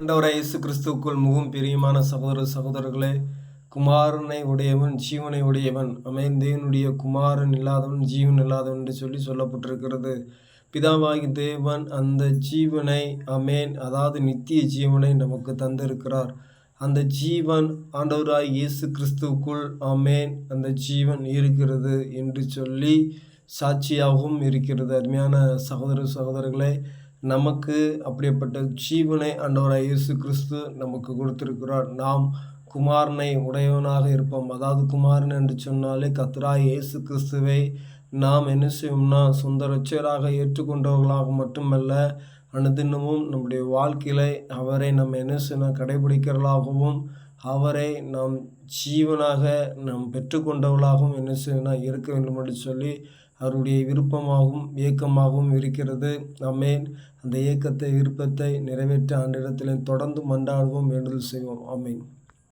ஆண்டவரை இயேசு கிறிஸ்துவுக்குள் முகம் பிரியமான சகோதர சகோதரர்களே குமாரனை உடையவன் ஜீவனை உடையவன் அமேன் தேவனுடைய குமாரன் இல்லாதவன் ஜீவன் இல்லாதவன் என்று சொல்லி சொல்லப்பட்டிருக்கிறது. பிதாவாகி தேவன் அந்த ஜீவனை அமேன் அதாவது நித்திய ஜீவனை நமக்கு தந்திருக்கிறார். அந்த ஜீவன் ஆண்டவராய் இயேசு கிறிஸ்துவுக்குள் அமேன் அந்த ஜீவன் இருக்கிறது என்று சொல்லி சாட்சியாகவும் இருக்கிறது. அருமையான சகோதர சகோதரர்களே நமக்கு அப்படிப்பட்ட ஜீவனை ஆண்டவராய் இயேசு கிறிஸ்து நமக்கு கொடுத்திருக்கிறார். நாம் குமாரனை உடையவனாக இருப்போம். அதாவது குமாரன் என்று சொன்னாலே கத்ரா இயேசு கிறிஸ்துவை நாம் என்ன செய்வோம்னா சொந்த ரட்சராக ஏற்றுக்கொண்டவர்களாக மட்டுமல்ல அனுதினமும் நம்முடைய வாழ்க்கையில அவரை நம்ம என்ன செய்யணும் கடைபிடிக்கிறவர்களாகவும் அவரை நாம் ஜீவனாக நாம் பெற்றுக்கொண்டவர்களாகவும் என்ன செய்யணும் இருக்க வேண்டும் என்று சொல்லி அவருடைய விருப்பமாகவும் இயக்கமாகவும் இருக்கிறது. அமேன் அந்த இயக்கத்தை விருப்பத்தை நிறைவேற்ற ஆண்டிடத்தில் தொடர்ந்து மன்றாடுவோம் வேண்டுதல் செய்வோம். ஆமேன்.